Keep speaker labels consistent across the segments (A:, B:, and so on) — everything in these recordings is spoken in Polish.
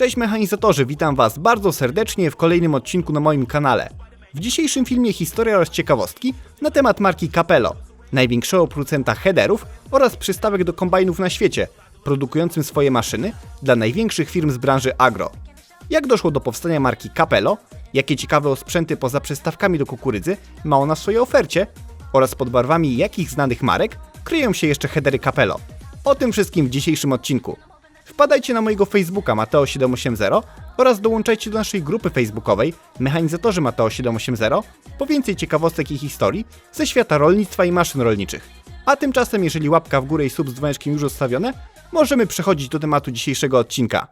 A: Cześć mechanizatorzy, witam Was bardzo serdecznie w kolejnym odcinku na moim kanale. W dzisiejszym filmie historia oraz ciekawostki na temat marki Capello, największego producenta headerów oraz przystawek do kombajnów na świecie, produkującym swoje maszyny dla największych firm z branży agro. Jak doszło do powstania marki Capello, jakie ciekawe osprzęty poza przystawkami do kukurydzy ma ona w swojej ofercie oraz pod barwami jakich znanych marek kryją się jeszcze headery Capello. O tym wszystkim w dzisiejszym odcinku. Wpadajcie na mojego Facebooka Mateo780 oraz dołączajcie do naszej grupy facebookowej Mechanizatorzy Mateo780 po więcej ciekawostek i historii ze świata rolnictwa i maszyn rolniczych. A tymczasem, jeżeli łapka w górę i sub z dzwoneczkiem już ustawione, możemy przechodzić do tematu dzisiejszego odcinka.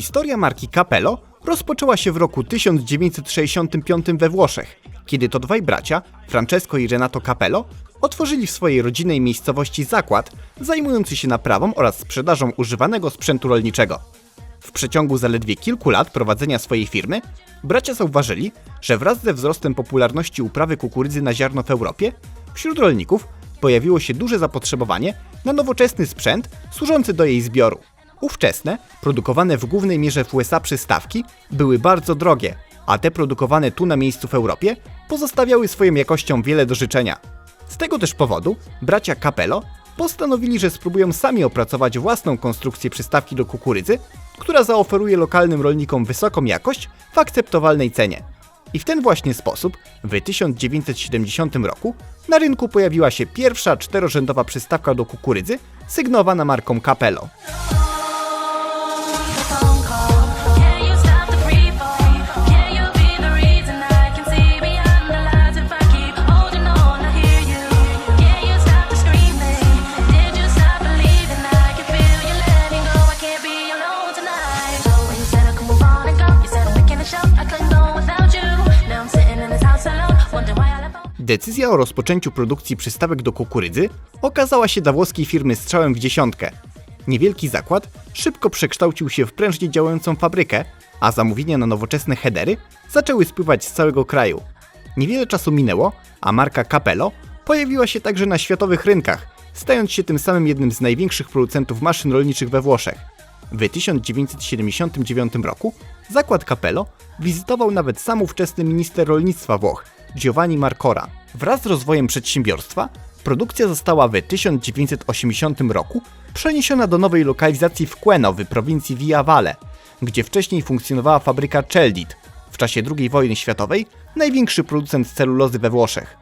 A: Historia marki Capello rozpoczęła się w roku 1965 we Włoszech, kiedy to dwaj bracia, Francesco i Renato Capello, otworzyli w swojej rodzinnej miejscowości zakład zajmujący się naprawą oraz sprzedażą używanego sprzętu rolniczego. W przeciągu zaledwie kilku lat prowadzenia swojej firmy, bracia zauważyli, że wraz ze wzrostem popularności uprawy kukurydzy na ziarno w Europie, wśród rolników pojawiło się duże zapotrzebowanie na nowoczesny sprzęt służący do jej zbioru. Ówczesne, produkowane w głównej mierze w USA przystawki były bardzo drogie, a te produkowane tu na miejscu w Europie pozostawiały swoją jakością wiele do życzenia. Z tego też powodu bracia Capello postanowili, że spróbują sami opracować własną konstrukcję przystawki do kukurydzy, która zaoferuje lokalnym rolnikom wysoką jakość w akceptowalnej cenie. I w ten właśnie sposób w 1970 roku na rynku pojawiła się pierwsza czterorzędowa przystawka do kukurydzy sygnowana marką Capello. Decyzja o rozpoczęciu produkcji przystawek do kukurydzy okazała się dla włoskiej firmy strzałem w dziesiątkę. Niewielki zakład szybko przekształcił się w prężnie działającą fabrykę, a zamówienia na nowoczesne headery zaczęły spływać z całego kraju. Niewiele czasu minęło, a marka Capello pojawiła się także na światowych rynkach, stając się tym samym jednym z największych producentów maszyn rolniczych we Włoszech. W 1979 roku zakład Capello wizytował nawet sam ówczesny minister rolnictwa Włoch, Giovanni Marcora. Wraz z rozwojem przedsiębiorstwa, produkcja została w 1980 roku przeniesiona do nowej lokalizacji w Queno w prowincji Via Valle, gdzie wcześniej funkcjonowała fabryka Celdit, w czasie II wojny światowej największy producent celulozy we Włoszech.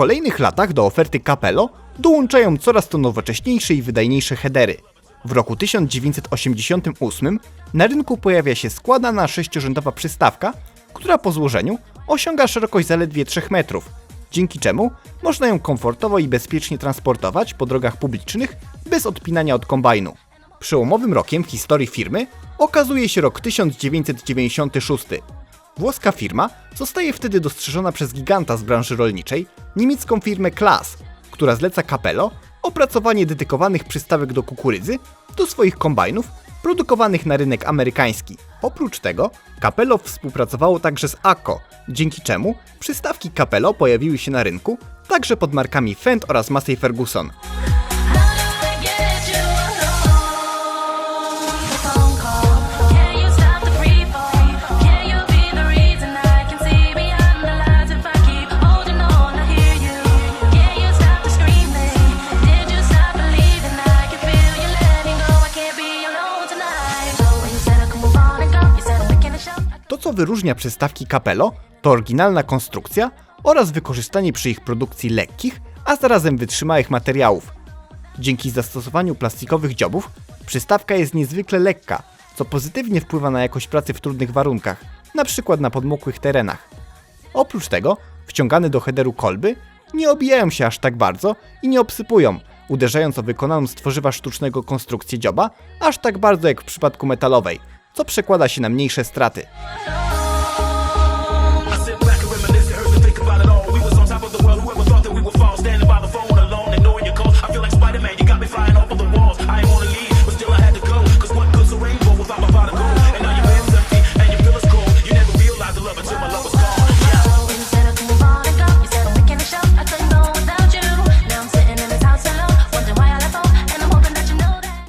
A: Kolejnych latach do oferty Capello dołączają coraz to nowocześniejsze i wydajniejsze headery. W roku 1988 na rynku pojawia się składana sześciorzędowa przystawka, która po złożeniu osiąga szerokość zaledwie 3 metrów, dzięki czemu można ją komfortowo i bezpiecznie transportować po drogach publicznych bez odpinania od kombajnu. Przełomowym rokiem w historii firmy okazuje się rok 1996. Włoska firma zostaje wtedy dostrzeżona przez giganta z branży rolniczej, niemiecką firmę Klaas, która zleca Capello opracowanie dedykowanych przystawek do kukurydzy do swoich kombajnów produkowanych na rynek amerykański. Oprócz tego Capello współpracowało także z ACO, dzięki czemu przystawki Capello pojawiły się na rynku także pod markami Fendt oraz Massey Ferguson. Co wyróżnia przystawki Capello, to oryginalna konstrukcja oraz wykorzystanie przy ich produkcji lekkich, a zarazem wytrzymałych materiałów. Dzięki zastosowaniu plastikowych dziobów Przystawka jest niezwykle lekka, co pozytywnie wpływa na jakość pracy w trudnych warunkach, np. na podmokłych terenach. Oprócz tego, wciągane do headeru kolby nie obijają się aż tak bardzo i nie obsypują, uderzając o wykonaną z tworzywa sztucznego konstrukcję dzioba aż tak bardzo jak w przypadku metalowej, co przekłada się na mniejsze straty.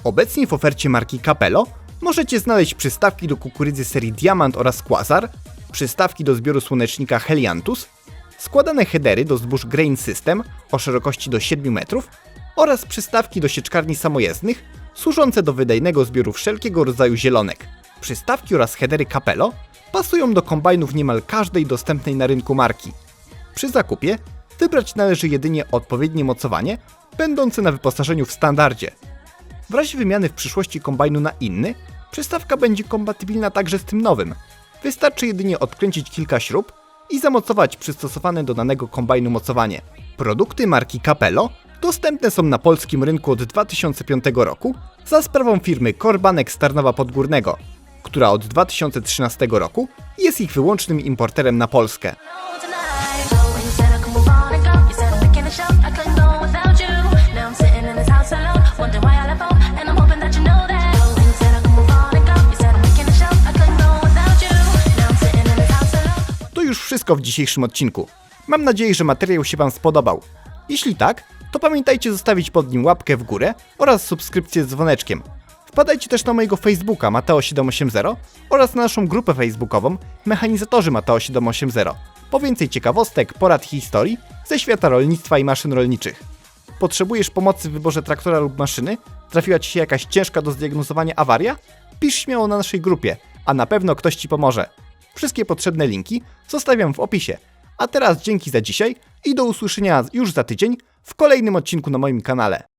A: Obecnie w ofercie marki Capello możecie znaleźć przystawki do kukurydzy serii Diamant oraz Quasar, przystawki do zbioru słonecznika Helianthus, składane headery do zbóż Grain System o szerokości do 7 metrów oraz przystawki do sieczkarni samojezdnych służące do wydajnego zbioru wszelkiego rodzaju zielonek. Przystawki oraz headery Capello pasują do kombajnów niemal każdej dostępnej na rynku marki. Przy zakupie wybrać należy jedynie odpowiednie mocowanie, będące na wyposażeniu w standardzie. W razie wymiany w przyszłości kombajnu na inny, przystawka będzie kompatybilna także z tym nowym. Wystarczy jedynie odkręcić kilka śrub i zamocować przystosowane do danego kombajnu mocowanie. Produkty marki Capello dostępne są na polskim rynku od 2005 roku za sprawą firmy Korbanek z Tarnowa Podgórnego, która od 2013 roku jest ich wyłącznym importerem na Polskę. Wszystko w dzisiejszym odcinku. Mam nadzieję, że materiał się Wam spodobał. Jeśli tak, to pamiętajcie zostawić pod nim łapkę w górę oraz subskrypcję z dzwoneczkiem. Wpadajcie też na mojego Facebooka Mateo780 oraz na naszą grupę facebookową Mechanizatorzy Mateo780 po więcej ciekawostek, porad historii ze świata rolnictwa i maszyn rolniczych. Potrzebujesz pomocy w wyborze traktora lub maszyny? Trafiła Ci się jakaś ciężka do zdiagnozowania awaria? Pisz śmiało na naszej grupie, a na pewno ktoś Ci pomoże. Wszystkie potrzebne linki zostawiam w opisie. A teraz dzięki za dzisiaj i do usłyszenia już za tydzień w kolejnym odcinku na moim kanale.